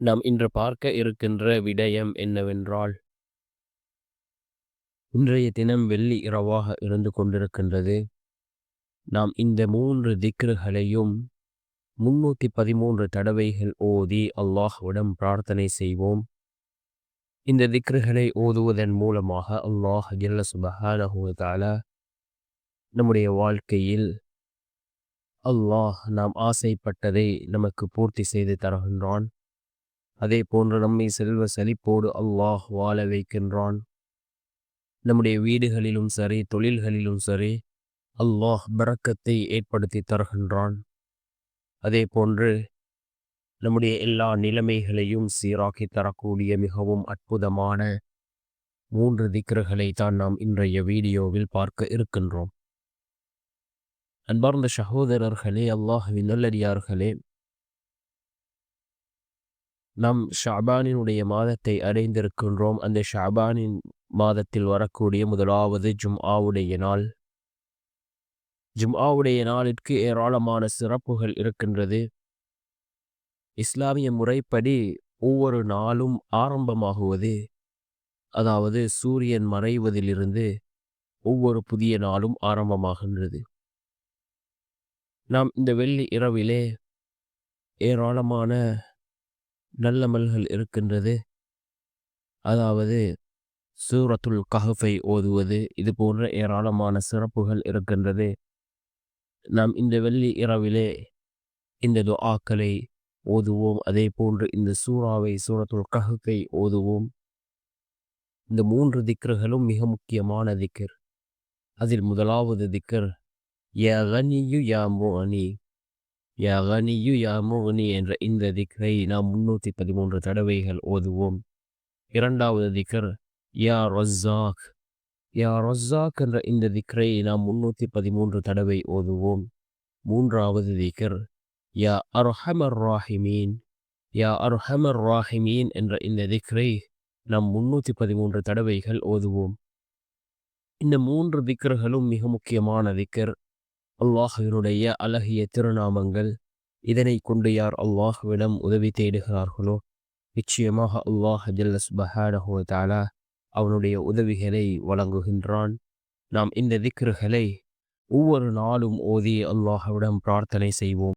நாம் இன்று பார்க்க இருக்கின்ற விடயம் என்னவென்றால் இன்றைய தினம் வெள்ளி இரவாக இருந்து கொண்டிருக்கின்றது. நாம் இந்த மூன்று திக்ருகளையும் முன்னூற்றி பதிமூன்று தடவைகள் ஓதி அல்லாஹ்விடம் பிரார்த்தனை செய்வோம். இந்த திக்ருகளை ஓதுவதன் மூலமாக அல்லாஹ் ஜல்ல சுபஹானஹு நம்முடைய வாழ்க்கையில் அல்லாஹ் நாம் ஆசைப்பட்டதை நமக்கு பூர்த்தி செய்து தருகின்றான். அதே போன்று நம்மை செல்வ செழிப்போடு அல்லாஹ் வாழ வைக்கின்றான். நம்முடைய வீடுகளிலும் சரி தொழில்களிலும் சரி அல்லாஹ் பரக்கத்தை ஏற்படுத்தி தருகின்றான். அதே போன்று நம்முடைய எல்லா நிலைமைகளையும் சீராக்கி தரக்கூடிய மிகவும் அற்புதமான மூன்று திக்ருகளை தான் நாம் இன்றைய வீடியோவில் பார்க்க இருக்கின்றோம். அன்பார்ந்த சகோதரர்களே அல்லாஹுவின் நல்லடியார்களே நாம் ஷாபானினுடைய மாதத்தை அடைந்திருக்கின்றோம். அந்த ஷாபானின் மாதத்தில் வரக்கூடிய முதலாவது ஜும் ஆவுடைய நாள். ஜும் ஆவுடைய நாளிற்கு ஏராளமான சிறப்புகள் இருக்கின்றது. இஸ்லாமிய முறைப்படி ஒவ்வொரு நாளும் ஆரம்பமாகுவது அதாவது சூரியன் மறைவதிலிருந்து ஒவ்வொரு புதிய நாளும் ஆரம்பமாகின்றது. நாம் இந்த வெள்ளி இரவிலே ஏராளமான நல்லமல்கள் இருக்கின்றது. அதாவது சூரத்துல் கஹஃபை ஓதுவது இது போன்ற ஏராளமான சிறப்புகள் இருக்கின்றது. நாம் இந்த வெள்ளி இரவிலே இந்த துஆக்களை ஓதுவோம். அதே போன்று இந்த சூறாவை சூரத்துல் கஹஃபை ஓதுவோம். இந்த மூன்று திக்ருகளும் மிக முக்கியமான திக்கர் அதில் முதலாவது திக்கர் யா கனியு யா முகனி யா கனியு யா முகனி என்ற இந்த திக்ரை நாம் முன்னூற்றி பதிமூன்று தடவைகள் ஓதுவோம். இரண்டாவது திக்கர் யா ரொஸாக். யா ரொஸாக் என்ற இந்த திக்ரை நாம் முன்னூற்றி பதிமூன்று தடவை ஓதுவோம். மூன்றாவது திக்கர் யா அர்ஹமர் ராஹிமீன். யா அர்ஹமர் ராஹிமீன் என்ற இந்த திக்ரை நாம் முன்னூற்றி பதிமூன்று தடவைகள் ஓதுவோம். இந்த மூன்று திக்கர்களும் மிக முக்கியமான திக்கர். அல்லாஹுவினுடைய அழகிய திருநாமங்கள் இதனை கொண்டு யார் அல்லாஹுவிடம் உதவி தேடுகிறார்களோ நிச்சயமாக அல்லாஹ் ஜல்லஸ் பஹானஹோ தாலா அவனுடைய உதவிகளை வழங்குகின்றான். நாம் இந்த திக்ருகளை ஒவ்வொரு நாளும் ஓதி அல்லாஹுவிடம் பிரார்த்தனை செய்வோம்.